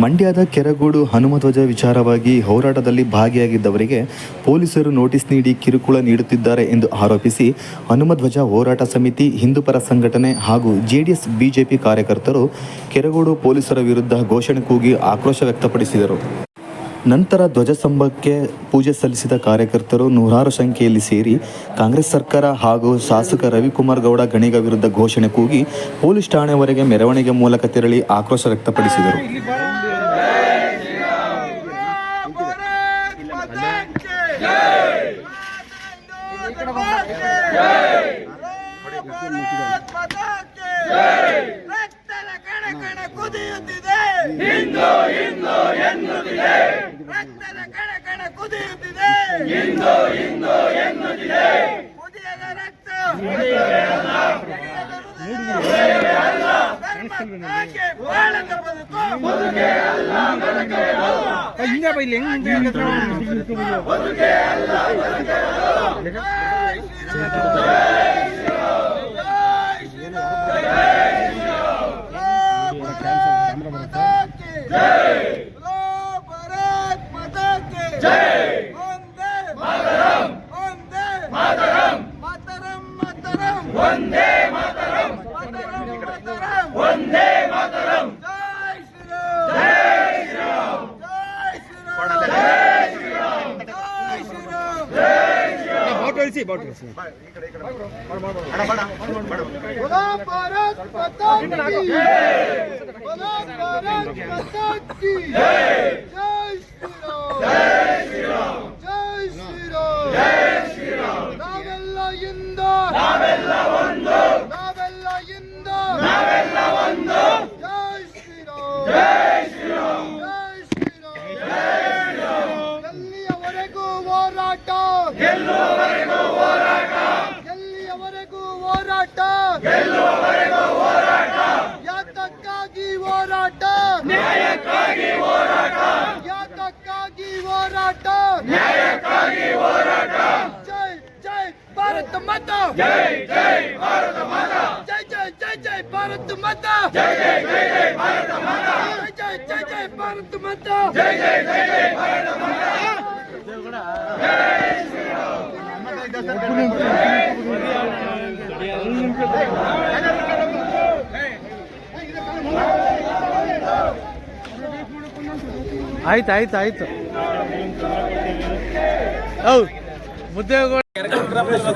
ಮಂಡ್ಯದ ಕೆರಗೋಡು ಹನುಮಧ್ವಜ ವಿಚಾರವಾಗಿ ಹೋರಾಟದಲ್ಲಿ ಭಾಗಿಯಾಗಿದ್ದವರಿಗೆ ಪೊಲೀಸರು ನೋಟಿಸ್ ನೀಡಿ ಕಿರುಕುಳ ನೀಡುತ್ತಿದ್ದಾರೆ ಎಂದು ಆರೋಪಿಸಿ ಹನುಮಧ್ವಜ ಹೋರಾಟ ಸಮಿತಿ ಹಿಂದೂಪರ ಸಂಘಟನೆ ಹಾಗೂ ಜೆಡಿಎಸ್ ಬಿಜೆಪಿ ಕಾರ್ಯಕರ್ತರು ಕೆರಗೋಡು ಪೊಲೀಸರ ವಿರುದ್ಧ ಘೋಷಣೆ ಕೂಗಿ ಆಕ್ರೋಶ ವ್ಯಕ್ತಪಡಿಸಿದರು. ನಂತರ ಧ್ವಜಸ್ತಂಭಕ್ಕೆ ಪೂಜೆ ಸಲ್ಲಿಸಿದ ಕಾರ್ಯಕರ್ತರು ನೂರಾರು ಸಂಖ್ಯೆಯಲ್ಲಿ ಸೇರಿ ಕಾಂಗ್ರೆಸ್ ಸರ್ಕಾರ ಹಾಗೂ ಶಾಸಕ ರವಿಕುಮಾರ್ ಗೌಡ ಗಣಿಗ ವಿರುದ್ಧ ಘೋಷಣೆ ಕೂಗಿ ಪೊಲೀಸ್ ಠಾಣೆವರೆಗೆ ಮೆರವಣಿಗೆ ಮೂಲಕ ತೆರಳಿ ಆಕ್ರೋಶ ವ್ಯಕ್ತಪಡಿಸಿದರು ರಕ್ತದ ಕಣ ಕಣ ಕುದಿಯುತ್ತಿದೆ ಇಂದು ಹಿಂದೂ ಎನ್ನುತ್ತಿದೆ ರಕ್ತದ ಕಣ ಕಣ ಕುದಿಯುತ್ತಿದೆ ಎನ್ನುತ್ತಿದೆ ಕುದಿಯದ ರಕ್ತ ಧರ್ಮಕ್ಕಾಗಿ ಬಾಳದ ಬದುಕು ಬದುಕೆ ಅಲ್ಲ ಹಿಂಗೆ ಬೈಲಿ ಹೆಂಗ್ ವಂದೇ Bastante! ನ್ಯಾಯಕ್ಕಾಗಿ ಹೋರಾಟ. ಜೈ ಜೈ ಭಾರತ ಮಾತಾ. ಜೈ ಜೈ ಭಾರತ ಮಾತಾ. ಜೈ ಜೈ ಜೈ ಜೈ ಭಾರತ ಮಾತಾ. ಜೈ ಜೈ ಜೈ ಜೈ ಭಾರತ ಮಾತಾ. ಜೈ ಜೈ ಜೈ ಜೈ ಭಾರತ ಮಾತಾ. ಜೈ ಜೈ ಜೈ ಜೈ ಭಾರತ ಮಾತಾ. ಆಯ್ತು ಆಯ್ತು ಆಯ್ತು. ಹೌದು. ಮುದ್ದೆ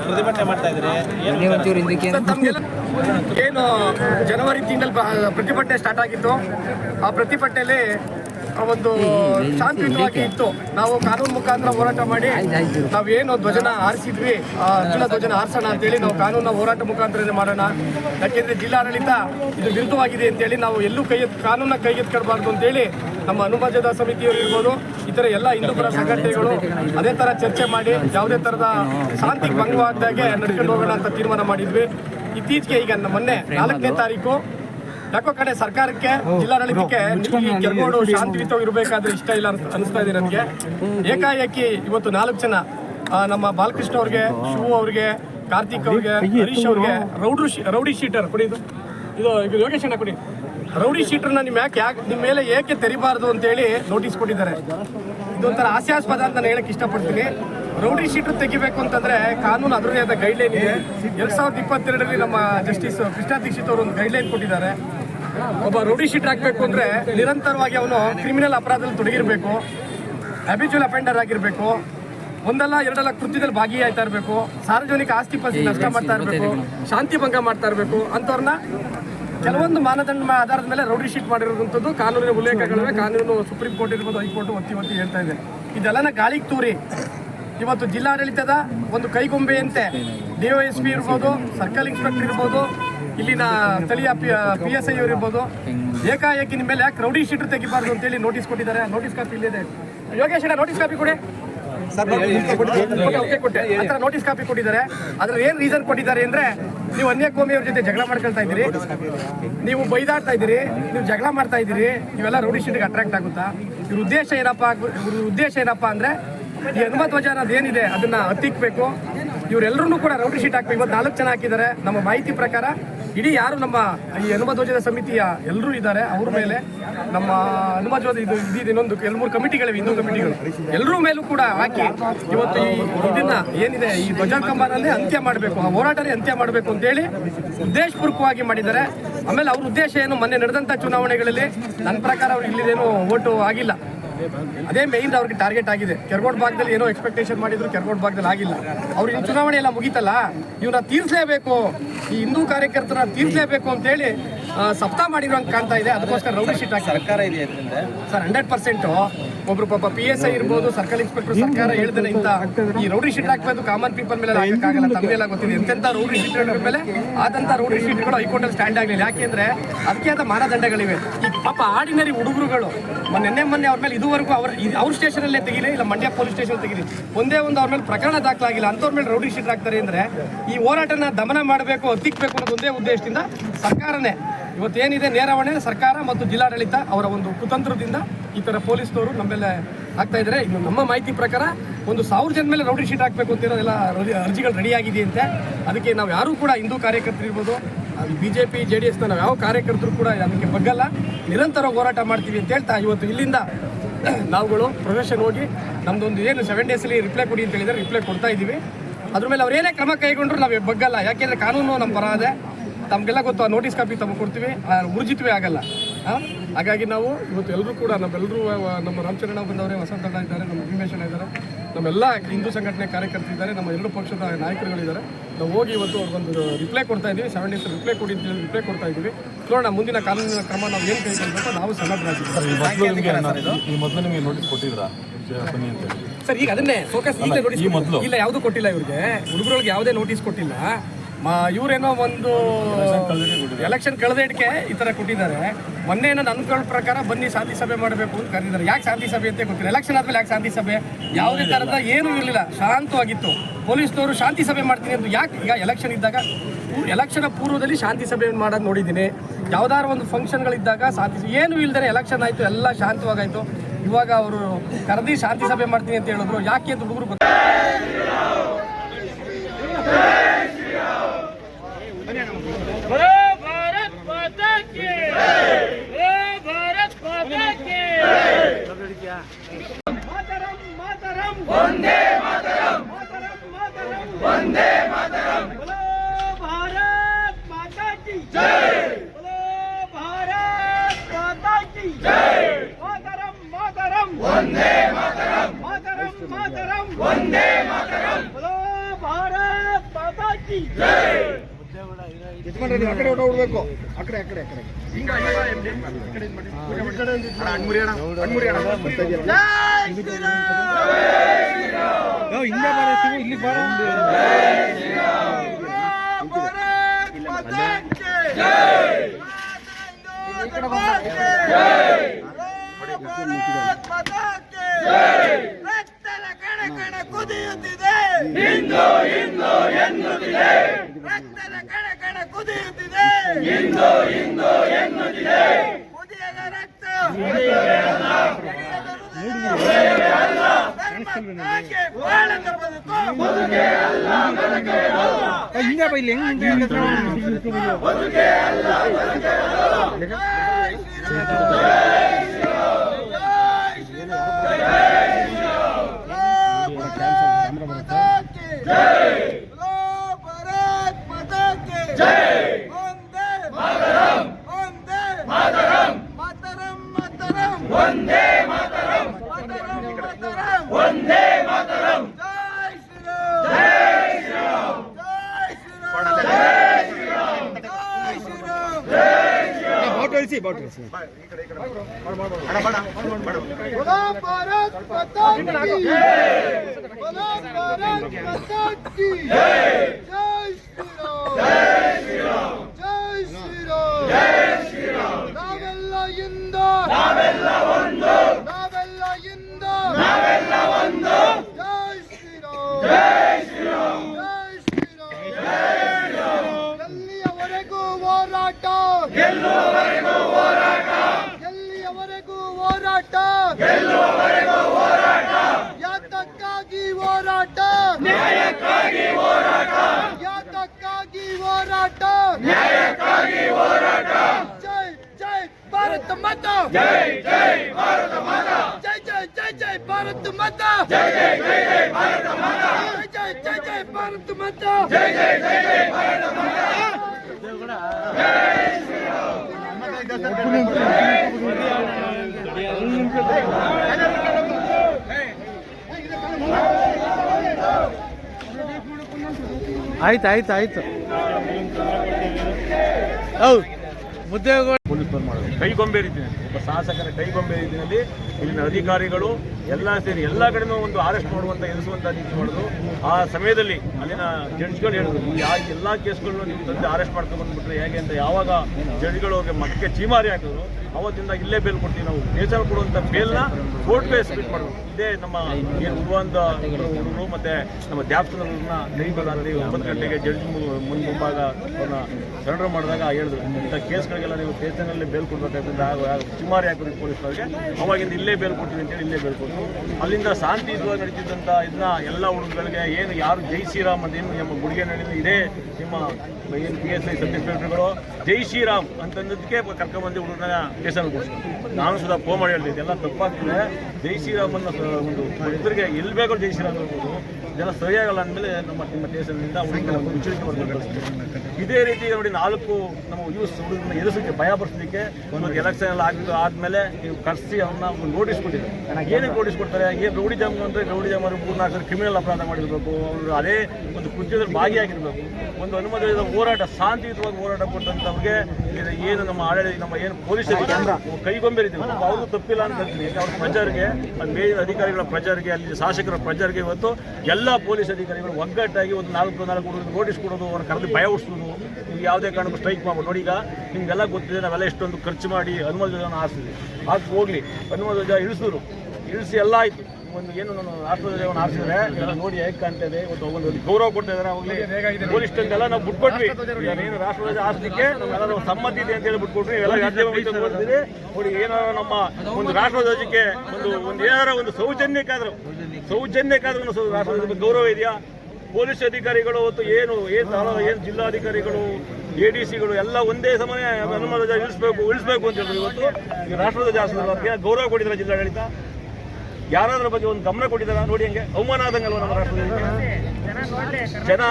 ಪ್ರತಿಭಟನೆ ಮಾಡ್ತಾ ಇದ್ರೆ ಏನು ಜನವರಿ ತಿಂಗಳಲ್ಲಿ ಪ್ರತಿಭಟನೆ ಸ್ಟಾರ್ಟ್ ಆಗಿತ್ತು. ಆ ಪ್ರತಿಭಟನೆಯಲ್ಲಿ ಒಂದು ಶಾಂತಿಯುತವಾಗಿ ಇತ್ತು. ನಾವು ಕಾನೂನು ಮುಖಾಂತರ ಹೋರಾಟ ಮಾಡಿ ನಾವೇನು ಧ್ವಜನ ಆರಿಸಿದ್ವಿ ಅರ್ಜುನ ಧ್ವಜನ ಆರಿಸೋಣ ಅಂತೇಳಿ ನಾವು ಕಾನೂನ ಹೋರಾಟ ಮುಖಾಂತರ ಮಾಡೋಣ. ಯಾಕೆಂದ್ರೆ ಜಿಲ್ಲಾಡಳಿತ ಇದು ವಿರುದ್ಧವಾಗಿದೆ ಅಂತೇಳಿ ನಾವು ಎಲ್ಲೂ ಕೈ ಕಾನೂನ ಕೈಗೆತ್ಕೊಳ್ಬಾರ್ದು ಅಂತೇಳಿ ನಮ್ಮ ಅನುಮಜದ ಸಮಿತಿಯವರು ಇರ್ಬೋದು ಇತರ ಎಲ್ಲ ಹಿಂದೂಪರ ಸಂಘಟನೆಗಳು ಅದೇ ತರ ಚರ್ಚೆ ಮಾಡಿ ಯಾವುದೇ ತರದ ಶಾಂತಿ ಭಂಗವಾದಾಗೆ ನಡ್ಕೊಂಡು ಹೋಗೋಣ ಅಂತ ತೀರ್ಮಾನ ಮಾಡಿದ್ವಿ. ಇತ್ತೀಚೆಗೆ ಈಗ ನಮ್ಮ ಮೊನ್ನೆ ನಾಲ್ಕನೇ ತಾರೀಕು ಯಾಕೋ ಕಡೆ ಸರ್ಕಾರಕ್ಕೆ ಜಿಲ್ಲಾಡಳಿತಕ್ಕೆ ಕೆರಗೋಡು ಶಾಂತಿಯುತವಾಗಿ ಇರಬೇಕಾದ್ರೆ ಇಷ್ಟ ಇಲ್ಲ ಅಂತ ಅನಿಸ್ತಾ ಇದೆ ನನಗೆ. ಏಕಾಏಕಿ ಇವತ್ತು ನಾಲ್ಕು ಜನ ನಮ್ಮ ಬಾಲಕೃಷ್ಣ ಅವ್ರಿಗೆ ಶಿವು ಅವ್ರಿಗೆ ಕಾರ್ತಿಕ್ ಅವ್ರಿಗೆ ಹರೀಶ್ ಅವ್ರಿಗೆ ರೌಡ್ರು ರೌಡಿ ಶೀಟರ್ ಕೊಡಿ ಇದು. ಇದು ಯೋಗೇಶ್ ಅಣ್ಣ ಕೊಡಿ. ರೌಡಿ ಶೀಟರ್ನ ನಿಮ್ಮ ಯಾಕೆ ಯಾಕೆ ನಿಮ್ಮ ಮೇಲೆ ಏಕೆ ತೆರಿಬಾರ್ದು ಅಂತೇಳಿ ನೋಟಿಸ್ ಕೊಟ್ಟಿದ್ದಾರೆ. ಇದೊಂಥರ ಹಾಸ್ಯಾಸ್ಪದ ಅಂತ ನಾನು ಹೇಳಕ್ ಇಷ್ಟಪಡ್ತೀನಿ. ರೌಡಿ ಶೀಟರ್ ತೆಗಿಬೇಕು ಅಂತಂದ್ರೆ ಕಾನೂನು ಅದರದೇ ಆದ ಗೈಡ್ಲೈನ್ ಇದೆ. ಎರಡ್ ಸಾವಿರದ ಇಪ್ಪತ್ತೆರಡರಲ್ಲಿ ನಮ್ಮ ಜಸ್ಟಿಸ್ ಕೃಷ್ಣ ದೀಕ್ಷಿತ್ ಅವರು ಒಂದು ಗೈಡ್ಲೈನ್ ಕೊಟ್ಟಿದ್ದಾರೆ. ಒಬ್ಬ ರೌಡಿ ಶೀಟ್ ಹಾಕ್ಬೇಕು ಅಂದ್ರೆ ನಿರಂತರವಾಗಿ ಅವನು ಕ್ರಿಮಿನಲ್ ಅಪರಾಧದಲ್ಲಿ ತೊಡಗಿರ್ಬೇಕು ಹ್ಯಾಬಿಚುವಲ್ ಅಫೆಂಡರ್ ಆಗಿರ್ಬೇಕು ಒಂದಲ್ಲ ಎರಡಲ್ಲ ಕೃತ್ಯದಲ್ಲಿ ಭಾಗಿಯಾಗ್ತಾ ಇರಬೇಕು ಸಾರ್ವಜನಿಕ ಆಸ್ತಿ ಪಾಸ್ತಿ ನಷ್ಟ ಮಾಡ್ತಾ ಇರಬೇಕು ಶಾಂತಿ ಭಂಗ ಮಾಡ್ತಾ ಇರಬೇಕು ಅಂಥವ್ರನ್ನ ಕೆಲವೊಂದು ಮಾನದಂಡ ಆಧಾರದ ಮೇಲೆ ರೌಡಿ ಶೀಟ್ ಮಾಡಿರುವಂಥದ್ದು ಕಾನೂನಿನ ಉಲ್ಲೇಖಗಳಿವೆ. ಕಾನೂನು ಸುಪ್ರೀಂ ಕೋರ್ಟ್ ಇರ್ಬೋದು ಹೈಕೋರ್ಟ್ ಒತ್ತಿ ಒತ್ತಿ ಹೇಳ್ತಾ ಇದೆ. ಇದೆಲ್ಲನ ಗಾಳಿಗೆ ತೂರಿ. ಇವತ್ತು ಜಿಲ್ಲಾಡಳಿತದ ಒಂದು ಕೈಗೊಂಬೆಯಂತೆ ಡಿ ಒ ಎಸ್ ಪಿ ಇರ್ಬೋದು ಸರ್ಕಲ್ ಇನ್ಸ್ಪೆಕ್ಟರ್ ಇರ್ಬೋದು ಇಲ್ಲಿನ ಸ್ಥಳೀಯ ಪಿ ಪಿ ಎಸ್ ಐ ಅವರು ಇರ್ಬೋದು. ಏಕಾಏಕಿ ನಿಮ್ಮ ಮೇಲೆ ಯಾಕೆ ರೌಡಿ ಶೀಟರ್ ತೆಗಿಬಾರ್ದು ಅಂತೇಳಿ ನೋಟಿಸ್ ಕೊಟ್ಟಿದ್ದಾರೆ. ನೋಟಿಸ್ ಕಾಪಿ ಇಲ್ಲಿದೆ. ಯೋಗೇಶ್ ನೋಟಿಸ್ ಕಾಪಿ ಕೊಡಿ. ಓಕೆ, ಕೊಟ್ಟೆ ಆ ಥರ ನೋಟಿಸ್ ಕಾಪಿ ಕೊಟ್ಟಿದ್ದಾರೆ. ಅದ್ರ ಏನ್ ರೀಸನ್ ಕೊಟ್ಟಿದ್ದಾರೆ ಅಂದ್ರೆ ನೀವು ಅನ್ಯಕೋಮಿಯವ್ರ ಜೊತೆ ಜಗಳ ಮಾಡ್ಕೊಳ್ತಾ ಇದ್ದೀರಿ. ನೀವು ಬೈದಾಡ್ತಾ ಇದ್ದೀರಿ. ನೀವು ಜಗಳ ಮಾಡ್ತಾ ಇದ್ದೀರಿ. ನೀವೆಲ್ಲ ರೌಡಿ ಶೀಟ್ಗೆ ಅಟ್ರಾಕ್ಟ್ ಆಗುತ್ತಾ? ಇವ್ರ ಉದ್ದೇಶ ಏನಪ್ಪಾ? ಇವ್ರ ಉದ್ದೇಶ ಏನಪ್ಪಾ ಅಂದ್ರೆ ಈ ಹನುಮ ಧ್ವಜ ಅನ್ನೋದು ಏನಿದೆ ಅದನ್ನ ಹತ್ತಿಕ್ಬೇಕು. ಇವರೆಲ್ಲರೂ ಕೂಡ ರೌಡಿ ಶೀಟ್ ಹಾಕ್ಬೇಕು. ಇವತ್ತು ನಾಲ್ಕು ಜನ ಹಾಕಿದ್ದಾರೆ. ನಮ್ಮ ಮಾಹಿತಿ ಪ್ರಕಾರ ಇಡೀ ಯಾರು ನಮ್ಮ ಈ ಹನುಮಧ್ವಜದ ಸಮಿತಿಯ ಎಲ್ಲರೂ ಇದ್ದಾರೆ. ಅವ್ರ ಮೇಲೆ ನಮ್ಮ ಹನುಮಧ್ವಜ ಇದು ಇದು ಇನ್ನೊಂದು ಎರಡು ಮೂರು ಕಮಿಟಿಗಳಿವೆ ಹಿಂದೂ ಕಮಿಟಿಗಳು. ಎಲ್ಲರೂ ಮೇಲೂ ಕೂಡ ಹಾಕಿ ಇವತ್ತು ಈ ಇದನ್ನ ಏನಿದೆ ಈ ಧ್ವಜಾಕಂಬನಲ್ಲೇ ಅಂತ್ಯ ಮಾಡಬೇಕು. ಆ ಹೋರಾಟನೇ ಅಂತ್ಯ ಮಾಡಬೇಕು ಅಂತೇಳಿ ಉದ್ದೇಶಪೂರ್ವಕವಾಗಿ ಮಾಡಿದ್ದಾರೆ. ಆಮೇಲೆ ಅವ್ರ ಉದ್ದೇಶ ಏನು? ಮೊನ್ನೆ ನಡೆದಂಥ ಚುನಾವಣೆಗಳಲ್ಲಿ ನನ್ನ ಪ್ರಕಾರ ಅವ್ರು ಇಲ್ಲಿದೇನು ಓಟು ಆಗಿಲ್ಲ. ಅದೇ ಮೇಯ್ನ್ ಅವ್ರಿಗೆ ಟಾರ್ಗೆಟ್ ಆಗಿದೆ. ಕೆರಗೋಡ್ ಭಾಗದಲ್ಲಿ ಏನೋ ಎಕ್ಸ್ಪೆಕ್ಟೇಷನ್ ಮಾಡಿದ್ರು ಕೆರಗೋಡ್ ಭಾಗದಲ್ಲಿ ಆಗಿಲ್ಲ. ಅವ್ರು ಇನ್ನು ಚುನಾವಣೆ ಎಲ್ಲ ಮುಗಿತಲ್ಲ? ಇವನ್ನ ತೀರ್ಸಲೇಬೇಕು. ಈ ಹಿಂದೂ ಕಾರ್ಯಕರ್ತರ ತೀರ್ಸಲೇಬೇಕು ಅಂತೇಳಿ ಆ, ಸಪ್ತಾಹ ಮಾಡಿರೋ ಕಾಣ್ತಾ ಇದೆ. ಅದಕ್ಕೋಸ್ಕರ ರೌಡಿ ಶೀಟ್ ಹಾಕಿ ಸರ್ಕಾರ ಇದೆ ಸರ್ ಹಂಡ್ರೆಡ್ ಪರ್ಸೆಂಟ್ ಒಬ್ರು ಪಾಪ ಪಿ ಎಸ್ ಐ ಇರ್ಬೋದು ಸರ್ಕಲ್ ಇನ್ಸ್ಪೆಕ್ಟರ್ ಸರ್ಕಾರ ಹೇಳ್ದೆ ಇಂತ ಈ ರೌಡಿ ಶೀಟ್ ಹಾಕ್ಬೇಕು ಕಾಮನ್ ಪೀಪಲ್ ಮೇಲೆ ಹಾಕಕ್ಕಾಗಲ್ಲ ತಮಗೆಲ್ಲ ಗೊತ್ತಿದೆ. ಎಂತೆಂತ ರೌಡಿ ಶೀಟ್ ಮೇಲೆ ಆದಂತ ರೌಡಿ ಕೂಡ ಹೈಕೋರ್ಟಲ್ಲಿ ಸ್ಟ್ಯಾಂಡ್ ಆಗಲಿಲ್ಲ. ಯಾಕೆಂದ್ರೆ ಅದಕ್ಕೆ ಆದ ಮಾನದಂಡಗಳಿವೆ. ಈ ಪಾಪ ಆರ್ಡಿನರಿ ಹುಡುಗರುಗಳು ಮೊನ್ನೆ ಮೊನ್ನೆ ಅವ್ರ ಮೇಲೆ ಇದುವರೆಗೂ ಅವ್ರ ಅವ್ರ ಸ್ಟೇಷನ್ ಅಲ್ಲೇ ತೆಗಿಲಿ ಇಲ್ಲ ಮಂಡ್ಯ ಪೊಲೀಸ್ ಸ್ಟೇಷನ್ ತೆಗಿಲಿ ಒಂದೇ ಒಂದು ಅವ್ರ ಮೇಲೆ ಪ್ರಕರಣ ದಾಖಲಾಗಿಲ್ಲ. ಅಂತವ್ರ ಮೇಲೆ ರೌಡಿ ಶೀಟ್ ಹಾಕ್ತಾರೆ ಅಂದ್ರೆ ಈ ಹೋರಾಟನ ದಮನ ಮಾಡಬೇಕು ಹತ್ತಿಕ್ಬೇಕು ಅನ್ನೋದು ಒಂದೇ ಉದ್ದೇಶದಿಂದ ಸರ್ಕಾರನೇ ಇವತ್ತೇನಿದೆ ನೇರವಣೆ, ಸರ್ಕಾರ ಮತ್ತು ಜಿಲ್ಲಾಡಳಿತ ಅವರ ಒಂದು ಕುತಂತ್ರದಿಂದ ಈ ಥರ ಪೊಲೀಸ್ನವರು ನಮ್ಮೆಲ್ಲ ಆಗ್ತಾ ಇದ್ದಾರೆ. ಇನ್ನು ನಮ್ಮ ಮಾಹಿತಿ ಪ್ರಕಾರ ಒಂದು ಸಾವಿರ ಜನ ಮೇಲೆ ರೌಡಿ ಶೀಟ್ ಹಾಕಬೇಕು ಅಂತ ಇರೋದೆಲ್ಲ ಅರ್ಜಿಗಳು ರೆಡಿ ಆಗಿದೆಯಂತೆ ಅದಕ್ಕೆ ನಾವು ಯಾರೂ ಕೂಡ ಹಿಂದೂ ಕಾರ್ಯಕರ್ತರು ಇರ್ಬೋದು B J P J D ಎಸ್ನ ನಾವು ಯಾವ ಕಾರ್ಯಕರ್ತರು ಕೂಡ ಅದಕ್ಕೆ ಬಗ್ಗಲ್ಲ. ನಿರಂತರ ಹೋರಾಟ ಮಾಡ್ತೀವಿ ಅಂತ ಹೇಳ್ತಾ ಇವತ್ತು ಇಲ್ಲಿಂದ ನಾವುಗಳು ಪ್ರೊಫೆಷನ್ ಹೋಗಿ ನಮ್ದೊಂದು ಏನು ಸೆವೆನ್ ಡೇಸಲ್ಲಿ ರಿಪ್ಲೈ ಕೊಡಿ ಅಂತ ಹೇಳಿದ್ರೆ ರಿಪ್ಲೈ ಕೊಡ್ತಾ ಇದ್ದೀವಿ. ಅದ್ರ ಮೇಲೆ ಅವ್ರು ಏನೇ ಕ್ರಮ ಕೈಗೊಂಡ್ರು ನಾವು ಬಗ್ಗಲ್ಲ. ಯಾಕೆಂದ್ರೆ ಕಾನೂನು ನಮ್ಮ ಪರ ಇದೆ. ತಮಗೆಲ್ಲ ಗೊತ್ತು ಆ ನೋಟಿಸ್ ಕಾಪಿ ತಮಗೆ ಕೊಡ್ತೀವಿ ಆ ಊರ್ಜಿತವೇ ಆಗಲ್ಲ. ಹಾಗಾಗಿ ನಾವು ಇವತ್ತು ಎಲ್ಲರೂ ಕೂಡ ನಮ್ಮೆಲ್ಲರೂ ನಮ್ಮ ರಾಮಚರಣ ಬಂದವರೇ ವಸಂತಣ್ಣ ಇದ್ದಾರೆ ನಮ್ಮ ಭೀಮೇಶಣ್ಣ ಇದ್ದಾರೆ ನಮ್ಮೆಲ್ಲ ಹಿಂದೂ ಸಂಘಟನೆ ಕಾರ್ಯಕರ್ತರಿದ್ದಾರೆ ನಮ್ಮ ಎರಡು ಪಕ್ಷದ ನಾಯಕರುಗಳಿದ್ದಾರೆ. ನಾವು ಹೋಗಿ ಇವತ್ತು ಅವ್ರಿಗೊಂದು ರಿಪ್ಲೈ ಕೊಡ್ತಾ ಇದ್ದೀವಿ ಸೆವೆನ್ ಡೇಸ್ ರಿಪ್ಲೈ ಕೊಡಿ ಅಂತ ಹೇಳಿ ರಿಪ್ಲೈ ಕೊಡ್ತಾ ಇದ್ದೀವಿ. ನೋಡೋಣ ಮುಂದಿನ ಕಾನೂನಿನ ಕ್ರಮ ನಾವು ಏನು ಕೈಗೊಳ್ಬೇಕು ನಾವು ಸನ್ನದ್ಧರಾಗಿದ್ದೀವಿ ಮೊದಲು ನಿಮಗೆ ನೋಟಿಸ್ ಕೊಟ್ಟಿದ್ರಾ? ಸರ್ ಈಗ ಅದನ್ನೇ ಫೋಕಸ್ ಇಲ್ಲ ಯಾವುದು ಕೊಟ್ಟಿಲ್ಲ ಇವ್ರಿಗೆ. ಹುಡುಗರಿಗೆ ಯಾವುದೇ ನೋಟಿಸ್ ಕೊಟ್ಟಿಲ್ಲ. ಮಾ ಇವರೇನೋ ಒಂದು ಎಲೆಕ್ಷನ್ ಕಳೆದೇಟಕ್ಕೆ ಈ ಥರ ಕೊಟ್ಟಿದ್ದಾರೆ. ಮೊನ್ನೆ ಏನೋ ಅನ್ಕೊಳ್ಳೋ ಪ್ರಕಾರ ಬನ್ನಿ ಶಾಂತಿ ಸಭೆ ಮಾಡಬೇಕು ಅಂತ ಕರೆದಿದ್ದಾರೆ. ಯಾಕೆ ಶಾಂತಿ ಸಭೆ ಅಂತ ಗೊತ್ತಿಲ್ಲ. ಎಲೆಕ್ಷನ್ ಆದ್ಮೇಲೆ ಯಾಕೆ ಶಾಂತಿ ಸಭೆ? ಯಾವುದೇ ಥರದ ಏನೂ ಇರಲಿಲ್ಲ. ಶಾಂತವಾಗಿತ್ತು. ಪೊಲೀಸ್ನವರು ಶಾಂತಿ ಸಭೆ ಮಾಡ್ತೀನಿ ಅಂತ ಯಾಕೆ ಈಗ ಎಲೆಕ್ಷನ್ ಇದ್ದಾಗ ಎಲೆಕ್ಷನ್ ಪೂರ್ವದಲ್ಲಿ ಶಾಂತಿ ಸಭೆ ಮಾಡೋದು ನೋಡಿದ್ದೀನಿ. ಯಾವ್ದಾದ್ರು ಒಂದು ಫಂಕ್ಷನ್ಗಳಿದ್ದಾಗ ಶಾಂತಿ ಏನು ಇಲ್ದೇ ಎಲೆಕ್ಷನ್ ಆಯಿತು ಎಲ್ಲ ಶಾಂತವಾಗಾಯ್ತು. ಇವಾಗ ಅವರು ಕರೆದಿ ಶಾಂತಿ ಸಭೆ ಮಾಡ್ತೀನಿ ಅಂತ ಹೇಳಿದ್ರು. ಯಾಕೆ ಅಂತ ಹುಡುಗರು ಗೊತ್ತಿಲ್ಲ ಒಂದೇ ಮಾತರಂ. ಭಾರತ್ ಮಾತಾ ಕಿ ಜೈ. ಇಲ್ಲಿ ಹಿಂದೂ ಹಿಂದೂ ಎನ್ನುತ್ತಿದೆ ರಕ್ತದ ಕಣ ಕಣ ಕುದಿಯುತ್ತಿದೆ ಹಿಂದೂ ಹಿಂದೂ ಎನ್ನುತ್ತಿದೆ ಕುದಿಯದ ರಕ್ತ ಧರ್ಮಕ್ಕಾಗಿ ಬಾಳದ ಬದುಕು ಹಿಂದೆ ಬಾ ಇಲ್ಲಿ ಹೆಂಗ್ ಕಳಿಸಿ ಬಾಟಲ್. ನಾವೆಲ್ಲ ಇಂದ ನಾವೆಲ್ಲ ಒಂದು ನಾವೆಲ್ಲ ಇಂದ ನಾವೆಲ್ಲ ಒಂದು ಜೈ ಶ್ರೀರಾಮ್ ಜೈ ಶ್ರೀರಾಮ್ ಜೈ ಹೋರಾಟ. ಯಾತಕ್ಕಾಗಿ ಹೋರಾಟ ನ್ಯಾಯಕ್ಕಾಗಿ ಹೋರಾಟ ಯಾತಕ್ಕಾಗಿ ನ್ಯಾಯಕ್ಕಾಗಿ ಹೋರಾಟ ನ್ಯಾಯಕ್ಕಾಗಿ ಹೋರಾಟ ಜೈ ಜೈ ಭಾರತ ಮಾತಾ ಜೈ ಜೈ ಭಾರತ ಮಾತಾ ಜೈ ಜೈ ಜೈ ಜೈ ಭಾರತ ಮಾತಾ ಜೈ ಜೈ ಜೈ ಜೈ ಭಾರತ ಮಾತಾ ಜೈ ಜೈ ಜೈ ಜೈ ಭಾರತ ಮಾತಾ ಜೈ ಜೈ ಜೈ ಜೈ ಭಾರತ ಮಾತಾ ಆಯ್ತು ಆಯ್ತು ಆಯ್ತು. ಹೌದು. ಮುದ್ದೆ ಪೊಲೀಸ್ ಕೈಗೊಂಬೆ ರೀತಿಯಲ್ಲಿ ಒಬ್ಬ ಶಾಸಕರ ಕೈಗೊಂಬೆ ರೀತಿಯಲ್ಲಿ ಇಲ್ಲಿನ ಅಧಿಕಾರಿಗಳು ಎಲ್ಲ ಸೇರಿ ಎಲ್ಲ ಕಡೆನೂ ಒಂದು ಅರೆಸ್ಟ್ ಮಾಡುವಂತ ಎದುರಿಸುವಂತ ರೀತಿ ಮಾಡೋದು. ಆ ಸಮಯದಲ್ಲಿ ಅಲ್ಲಿನ ಜಡ್ಜ್ಗಳು ಹೇಳಿದ್ರು ಯಾ ಎಲ್ಲ ಕೇಸ್ಗಳನ್ನು ನೀವು ತಂದೆ ಅರೆಸ್ಟ್ ಮಾಡ್ಕೊಂಡು ಬಂದ್ಬಿಟ್ರೆ ಹೇಗೆ ಅಂತ ಯಾವಾಗ ಜಡ್ಜ್ಗಳು ಅವ್ರಿಗೆ ಮಕ್ಕಕ್ಕೆ ಚೀಮಾರಿ ಹಾಕಿದ್ರು, ಅವತ್ತಿಂದ ಇಲ್ಲೇ ಬೇಲ್ ಕೊಡ್ತೀವಿ ನಾವು. ನೇಚರ್ ಕೊಡುವಂತ ಬೇಲ್ನ ಕೋರ್ಟ್ಗೆ ಸಬ್ಮಿಟ್ ಮಾಡಬೇಕು. ಇದೇ ನಮ್ಮ ಏನು ಉರುವಂತ ಹುಡುಗರು ಮತ್ತೆ ನಮ್ಮ ದ್ಯಾಪ್ತರನ್ನ ಕೈಗೊಳ್ಳಾರಲ್ಲಿ ಒಂಬತ್ತು ಗಂಟೆಗೆ ಜಡ್ಜ್ ಮುಂದೆ ಮುಂಭಾಗ ಅವ್ರನ್ನ ಸರೆಂಡರ್ ಮಾಡಿದಾಗ ಹೇಳಿದ್ರು. ಇಂಥ ಕೇಸ್ಗಳಿಗೆಲ್ಲ ನೀವು ಸ್ಟೇಷನಲ್ಲಿ ಬೇಲ್ ಕೊಡ್ಬೇಕಾಗ್ತದೆ ಆಗ ಚಿಮಾರಿ ಹಾಕಿದ್ರು ಪೊಲೀಸ್ನವ್ರಿಗೆ. ಅವಾಗಿಂದ ಇಲ್ಲೇ ಬೇಲ್ ಕೊಡ್ತೀವಿ ಅಂತೇಳಿ ಇಲ್ಲೇ ಬೇಲ್ ಅಲ್ಲಿಂದ ಅಲ್ಲಿಂದ ಶಾಂತಿಯುತವಾಗಿ ನಡೀತಿದ್ದಂಥ ಇದನ್ನ ಎಲ್ಲ ಹುಡುಗರಿಗೆ ಏನು ಯಾರು ಜೈ ಶ್ರೀರಾಮ್ ಅಂತ ಏನು ನಮ್ಮ ಗುಡಿಗೆ ನಡೆದ ಇದೇ ನಿಮ್ಮ ಏನು ಪಿ ಎಸ್ ಐ ಸಬ್ ಇನ್ಸ್ಪೆಕ್ಟರ್ಗಳು ಜೈ ಶ್ರೀರಾಮ್ ಅಂತಂದದಕ್ಕೆ ಕರ್ಕೊಂಬಂದು ಹುಡುಗನ ಕೇಸನ್ನು ಕೊಡಿಸ್ತು ನಾನು ಸುಧಾ ಫೋನ್ ಮಾಡಿ ಹೇಳ್ತಿದ್ದೆ ಎಲ್ಲ ತಪ್ಪಾಗ್ತದೆ. ಜೈ ಶ್ರೀರಾಮನ್ನ ಅನ್ನೋ ಒಂದು ಇದ್ರಿಗೆ ಎಲ್ಲಿ ಬೇಕೋ ಜೈ ಶ್ರೀರಾಮ್ ಇದೆಲ್ಲ ಸರಿಯಾಗಲ್ಲ ಅಂದಮೇಲೆ ನಮ್ಮ ನಿಮ್ಮ ದೇಶದಿಂದ ಹುಡುಗರ ಮುಚ್ಚಳಿಕೆ ಮಾಡಬೇಕು ಇದೇ ರೀತಿ ನೋಡಿ ನಾಲ್ಕು ನಮ್ಮ ಯೂಸ್ ಹುಡುಗರನ್ನ ಎದುರಿಸಲಿಕ್ಕೆ ಭಯ ಪಡಿಸಲಿಕ್ಕೆ ಒಂದು ಎಲೆಕ್ಷನ್ ಎಲ್ಲ ಆಗಿದ್ದು ಆದಮೇಲೆ ನೀವು ಕರೆಸಿ ಅವ್ರನ್ನ ಒಂದು ನೋಟಿಸ್ ಕೊಟ್ಟಿದ್ದಾರೆ ಏನಕ್ಕೆ ನೋಟಿಸ್ ಕೊಡ್ತಾರೆ ಏನು ರೌಡಿ ಜಾಮ್ ಅಂದರೆ ರೌಡಿ ಜಾಮ್ ಅವರು ಮೂರ್ನಾಲ್ಕು ಕ್ರಿಮಿನಲ್ ಅಪರಾಧ ಮಾಡಿರಬೇಕು. ಅವರು ಅದೇ ಒಂದು ಕೃತ್ಯದಲ್ಲಿ ಭಾಗಿಯಾಗಿರಬೇಕು. ಒಂದು ಅನುಮತಿ ಹೋರಾಟ ಶಾಂತಿಯುತವಾಗಿ ಹೋರಾಟ ಕೊಟ್ಟಂಥವ್ರಿಗೆ ಏನು ನಮ್ಮ ಆಡಳಿತ ನಮ್ಮ ಏನು ಪೊಲೀಸರಿಗೆ ಕೈಗೊಂಬೆ ರೀತಿ ಅವರು ತಪ್ಪಿಲ್ಲ ಅಂತ ಹೇಳ್ತೀನಿ. ಅವ್ರ ಪ್ರಜರಿಗೆ ಅಲ್ಲಿ ಮೇಲಿನ ಅಧಿಕಾರಿಗಳ ಪ್ರಜರಿಗೆ ಅಲ್ಲಿ ಶಾಸಕರ ಪ್ರಜರಿಗೆ ಇವತ್ತು ಎಲ್ಲ ಪೊಲೀಸ್ ಅಧಿಕಾರಿಗಳು ಒಗ್ಗಟ್ಟಾಗಿ ಒಂದು ನಾಲ್ಕು ನಾಲ್ಕು ಹುಡುಗರು ನೋಟಿಸ್ ಕೊಡೋದು ಅವ್ರನ್ನ ಕರೆದು ಭಯ ಉಡಿಸೋದು ನೀವು ಯಾವುದೇ ಕಾರಣಕ್ಕೂ ಸ್ಟ್ರೈಕ್ ಮಾಡ್ಬೋದು ನೋಡಿ ಈಗ ನಿಮ್ಗೆಲ್ಲ ಗೊತ್ತಿದೆ ನಾವೆಲ್ಲ ಎಷ್ಟೊಂದು ಖರ್ಚು ಮಾಡಿ ಹನುಮ ಧ್ವಜನ ಹಾರಿಸಿದ್ವಿ. ಹಾಕಿ ಹೋಗ್ಲಿ ಹನುಮ ಧ್ವಜ ಇಳಿಸಿದ್ರು. ಇಳಿಸಿ ಎಲ್ಲ ಆಯಿತು. ಒಂದು ಏನು ನಾನು ಹಾರಿಸಿದ್ರೆ ಎಲ್ಲ ನೋಡಿ ಹೇಗೆ ಕಾಣ್ತಾ ಇದೆ ಇವತ್ತು ಒಂದು ಗೌರವ ಕೊಡ್ತಾ ಇದ್ದಾರೆ ಅವಾಗಲೇ ಪೊಲೀಸ್ ಎಲ್ಲ ನಾವು ಬಿಟ್ಕೊಟ್ವಿ ಏನು ರಾಷ್ಟ್ರಧ್ವಜ ಆರಿಸಲಿಕ್ಕೆ ನಮ್ಮೆಲ್ಲರೂ ಸಮ್ಮತಿ ಇದೆ ಅಂತ ಹೇಳಿ ಬಿಟ್ಕೊಟ್ವಿ ಎಲ್ಲ ರಾಜ್ಯ ನೋಡ್ತೀರಿ ನೋಡಿ ಏನಾರ ನಮ್ಮ ಒಂದು ರಾಷ್ಟ್ರಧ್ವಜಕ್ಕೆ ಒಂದು ಒಂದು ಏನಾರ ಒಂದು ಸೌಜನ್ಯಕ್ಕಾದ್ರೂ ಸೌಜನ್ಯಕ್ಕಾದ್ರೂ. ರಾಷ್ಟ್ರಧ್ವಜ ಗೌರವ ಇದೆಯಾ? ಪೊಲೀಸ್ ಅಧಿಕಾರಿಗಳು ಅವತ್ತು ಏನು ಏನು ತಾಲೂ- ಏನು ಜಿಲ್ಲಾಧಿಕಾರಿಗಳು ಎ ಡಿ ಸಿಗಳು ಎಲ್ಲ ಒಂದೇ ಸಮಯ ಹನುಮಾನ ಧ್ವಜ ಇಳಿಸ್ಬೇಕು ಇಳಿಸ್ಬೇಕು ಅಂತ ಹೇಳಿದ್ರು ಇವತ್ತು. ರಾಷ್ಟ್ರಧ್ವಜ ಅದಕ್ಕೆ ಗೌರವ ಕೊಟ್ಟಿದ್ದಾರೆ ಜಿಲ್ಲಾಡಳಿತ. ಯಾರಾದ್ರ ಬಗ್ಗೆ ಒಂದು ಗಮನ ಕೊಟ್ಟಿದಾರ ನೋಡಿ ಹಂಗೆ. ಅವಮಾನ ಆದಂಗಲ್ವ ನಮ್ಮ ರಾಷ್ಟ್ರದಲ್ಲಿ? ಜನ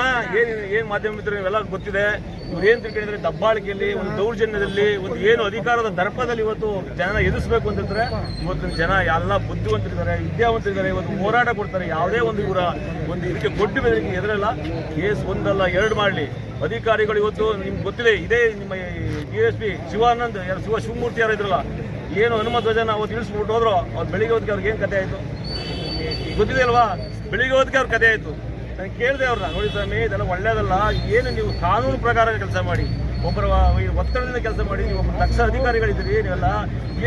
ಏನು ಏನು ಮಾಧ್ಯಮ ಮಿತ್ರರು ಇವೆಲ್ಲ ಗೊತ್ತಿದೆ. ಇವ್ರು ಏನು ತಿಳ್ಕೊಂಡಿದ್ರೆ ದಬ್ಬಾಳಿಕೆಯಲ್ಲಿ, ಒಂದು ದೌರ್ಜನ್ಯದಲ್ಲಿ, ಒಂದು ಏನು ಅಧಿಕಾರದ ದರ್ಪದಲ್ಲಿ ಇವತ್ತು ಜನ ಎದುರಿಸಬೇಕು ಅಂತಿದ್ರೆ ಇವತ್ತು ಜನ ಎಲ್ಲ ಬುದ್ಧಿವಂತರಿದ್ದಾರೆ, ವಿದ್ಯಾವಂತರಿದ್ದಾರೆ. ಇವತ್ತು ಹೋರಾಟ ಕೊಡ್ತಾರೆ. ಯಾವುದೇ ಒಂದು ಇವರ ಒಂದು ಇದಕ್ಕೆ ಕೊಟ್ಟು ಬೆದರಿಕೆ ಎದುರಲ್ಲ. ಕೇಸ್ ಒಂದಲ್ಲ, ಎರಡು ಮಾಡಲಿ. ಅಧಿಕಾರಿಗಳು ಇವತ್ತು ನಿಮ್ಗೆ ಗೊತ್ತಿದೆ. ಇದೇ ನಿಮ್ಮ ಡಿ ಎಸ್ ಪಿ ಶಿವಾನಂದ್, ಯಾರು ಶಿವ ಶಿವಮೂರ್ತಿ ಯಾರು ಇದ್ರಲ್ಲ ಏನು ಹನುಮ ಧ್ವಜನ ಅವತ್ತು ಇಳಿಸ್ಬಿಟ್ಟು ಹೋದ್ರು, ಅವ್ರು ಬೆಳಿಗ್ಗೆ ಹೊತ್ತಿಗೆ ಅವ್ರಿಗೆ ಏನು ಕತೆ ಆಯಿತು? ಗೊತ್ತಿದೆ ಅಲ್ವಾ? ಬೆಳಿಗ್ಗೆ ಹೊತ್ತಿಗೆ ಅವ್ರ ಕತೆ ಆಯಿತು. ನಾನು ಕೇಳಿದೆ ಅವ್ರನ್ನ ನೋಡಿ ಸ್ವಾಮಿ, ಇದೆಲ್ಲ ಒಳ್ಳೇದಲ್ಲ. ಏನು ನೀವು ಕಾನೂನು ಪ್ರಕಾರ ಕೆಲಸ ಮಾಡಿ. ಒಬ್ಬರ ಒತ್ತಡದಿಂದ ಕೆಲಸ ಮಾಡಿ, ನೀವು ಒಬ್ಬರು ದಕ್ಷ ಅಧಿಕಾರಿಗಳಿದ್ದೀರಿ, ನೀವೆಲ್ಲ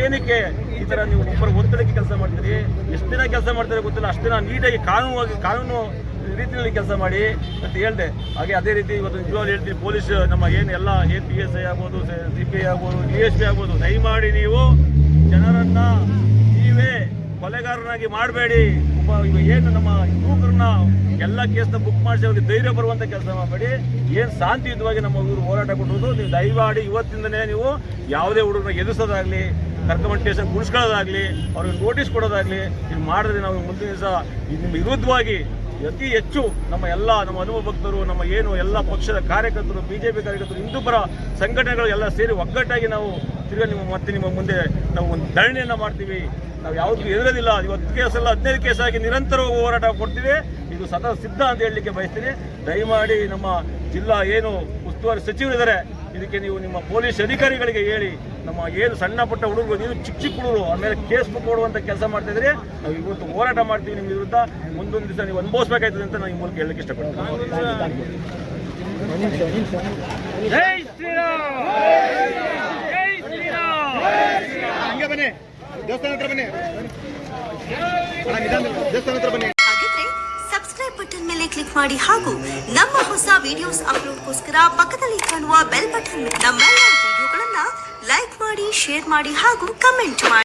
ಏನಕ್ಕೆ ಈ ಥರ ನೀವು ಒಬ್ಬರ ಒತ್ತಡಕ್ಕೆ ಕೆಲಸ ಮಾಡ್ತೀರಿ? ಎಷ್ಟು ದಿನ ಕೆಲಸ ಮಾಡ್ತಾರೆ ಗೊತ್ತಿಲ್ಲ. ಅಷ್ಟು ದಿನ ನೀಟಾಗಿ ಕಾನೂನಾಗಿ ಕಾನೂನು ರೀತಿಯಲ್ಲಿ ಕೆಲಸ ಮಾಡಿ, ಅಂತ ಹೇಳ್ದೆ. ಹಾಗೆ ಅದೇ ರೀತಿ ಇವತ್ತು ನಿಜವಾಗ್ಲೂ ಹೇಳ್ತೀವಿ ಪೊಲೀಸ್ ನಮ್ಮ ಏನು ಎಲ್ಲ ಏನು ಪಿ ಎಸ್ ಐ ಆಗ್ಬೋದು ಸಿ ಪಿ ಐ ಆಗ್ಬೋದು, ಡಿ ಎಸ್ ಪಿ ಆಗ್ಬೋದು, ದಯಮಾಡಿ ನೀವು ಜನರನ್ನ ನೀವೇ ಕೊಲೆಗಾರನಾಗಿ ಮಾಡಬೇಡಿ. ಒಬ್ಬ ಏನು ನಮ್ಮ ಯುವಕರನ್ನ ಎಲ್ಲ ಕೇಸ್ನ ಬುಕ್ ಮಾಡಿಸಿ ಅವ್ರಿಗೆ ಧೈರ್ಯ ಬರುವಂತ ಕೆಲಸ ಮಾಡಬೇಡಿ. ಏನು ಶಾಂತಿಯುತವಾಗಿ ನಮ್ಮ ಹುಡುಗರು ಹೋರಾಟ ಕೊಟ್ಟರು ನೀವು ದಯವಾಡಿ ಇವತ್ತಿಂದನೇ ನೀವು ಯಾವುದೇ ಹುಡುಗರನ್ನ ಎದುರಿಸೋದಾಗ್ಲಿ ಕರ್ಕಮಂಡ್ ಸ್ಟೇಷನ್ ಅವ್ರಿಗೆ ನೋಟಿಸ್ ಕೊಡೋದಾಗ್ಲಿ, ಇದು ಮಾಡಿದ್ರೆ ನಾವು ಮುಂದಿನ ದಿವಸ ನಿಮ್ಮ ವಿರುದ್ಧವಾಗಿ ಅತಿ ಹೆಚ್ಚು ನಮ್ಮ ಎಲ್ಲ ನಮ್ಮ ಅನುಭವ ಭಕ್ತರು, ನಮ್ಮ ಏನು ಎಲ್ಲ ಪಕ್ಷದ ಕಾರ್ಯಕರ್ತರು ಬಿಜೆಪಿ ಕಾರ್ಯಕರ್ತರು ಹಿಂದೂಪರ ಸಂಘಟನೆಗಳು ಎಲ್ಲ ಸೇರಿ ಒಗ್ಗಟ್ಟಾಗಿ ನಾವು ತಿರ್ಗಾ ನಿಮ್ಮ ಮತ್ತೆ ನಿಮ್ಮ ಮುಂದೆ ನಾವು ಒಂದು ಧರಣಿಯನ್ನು ಮಾಡ್ತೀವಿ. ನಾವು ಯಾವತ್ತೂ ಎದುರೋದಿಲ್ಲ ಇವತ್ತು ಕೇಸ್ ಎಲ್ಲ ಹದಿನೈದು ಕೇಸ್ ಆಗಿ ನಿರಂತರ ಹೋರಾಟ ಕೊಡ್ತೀವಿ. ಇದು ಸದಾ ಸಿದ್ಧ ಅಂತ ಹೇಳಲಿಕ್ಕೆ ಬಯಸ್ತೀನಿ. ದಯಮಾಡಿ ನಮ್ಮ ಜಿಲ್ಲಾ ಏನು ಉಸ್ತುವಾರಿ ಸಚಿವರಿದ್ದಾರೆ ಇದಕ್ಕೆ ನೀವು ನಿಮ್ಮ ಪೊಲೀಸ್ ಅಧಿಕಾರಿಗಳಿಗೆ ಹೇಳಿ ನಮ್ಮ ಏನು ಸಣ್ಣ ಪುಟ್ಟ ಹುಡುಗರು ನೀವು ಚಿಕ್ಕ ಚಿಕ್ಕ ಹುಡುಗರು ಆಮೇಲೆ ಮೇಲೆ ಕೇಸ್ ಬುಕ್ ಕೊಡುವಂಥ ಕೆಲಸ ಮಾಡ್ತಿದ್ರೆ ನಾವು ಇವತ್ತು ಹೋರಾಟ ಮಾಡ್ತೀವಿ ನಿಮ್ಮ ವಿರುದ್ಧ. ಮುಂದೊಂದು ದಿವಸ ನೀವು ಅನುಭವಿಸಬೇಕಾಯ್ತದೆ ಅಂತ ನಾನು ಈ ಮೂಲಕ ಹೇಳಲಿಕ್ಕೆ ಇಷ್ಟಪಡ್ತೀನಿ. ಜೈ ಬನ್ನಿ. ಜೈ ಹತ್ರ ಬನ್ನಿ. ಸಬ್ಸ್ಕ್ರೈಬ್ ಬಟನ್ ಮೇಲೆ ಕ್ಲಿಕ್ ಮಾಡಿ ಹಾಗೂ ನಮ್ಮ ಹೊಸ ವಿಡಿಯೋಸ್ ಅಪ್ಲೋಡ್ಗೋಸ್ಕರ ಪಕ್ಕದಲ್ಲಿ ಕಾಣುವ ಬೆಲ್ ಬಟನ್ ನಮ್ಮೆಲ್ಲ ವಿಡಿಯೋಗಳನ್ನ ಲೈಕ್ ಮಾಡಿ ಶೇರ್ ಮಾಡಿ ಹಾಗೂ ಕಮೆಂಟ್ ಮಾಡಿ.